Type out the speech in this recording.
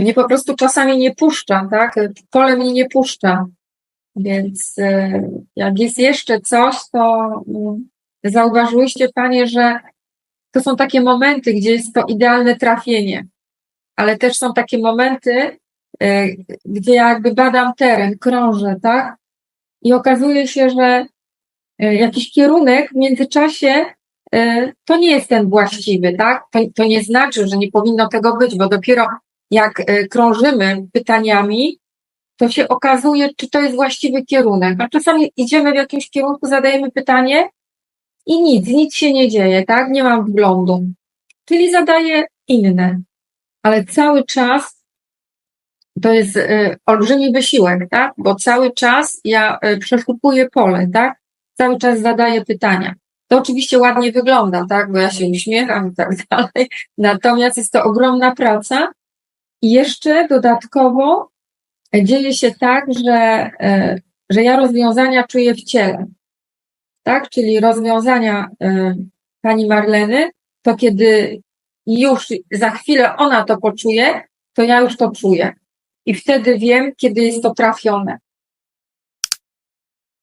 mnie po prostu czasami nie puszcza, tak? Pole mnie nie puszcza. Więc e, jak jest jeszcze coś, to mm, zauważyłyście Panie, że to są takie momenty, gdzie jest to idealne trafienie, ale też są takie momenty, e, gdzie ja jakby badam teren, krążę, tak? I okazuje się, że e, jakiś kierunek w międzyczasie to nie jest ten właściwy, tak? To, to nie znaczy, że nie powinno tego być, bo dopiero jak e, krążymy pytaniami, to się okazuje, czy to jest właściwy kierunek. A czasami idziemy w jakimś kierunku, zadajemy pytanie i nic, nic się nie dzieje, tak? Nie mam wglądu. Czyli zadaję inne. Ale cały czas to jest e, olbrzymi wysiłek, tak? Bo cały czas ja e, przeszukuję pole, tak? Cały czas zadaję pytania. To oczywiście ładnie wygląda, tak? Bo ja się uśmiecham i tak dalej. Natomiast jest to ogromna praca. I jeszcze dodatkowo dzieje się tak, że, e, że ja rozwiązania czuję w ciele. Tak? Czyli rozwiązania e, pani Marleny, to kiedy już za chwilę ona to poczuje, to ja już to czuję. I wtedy wiem, kiedy jest to trafione.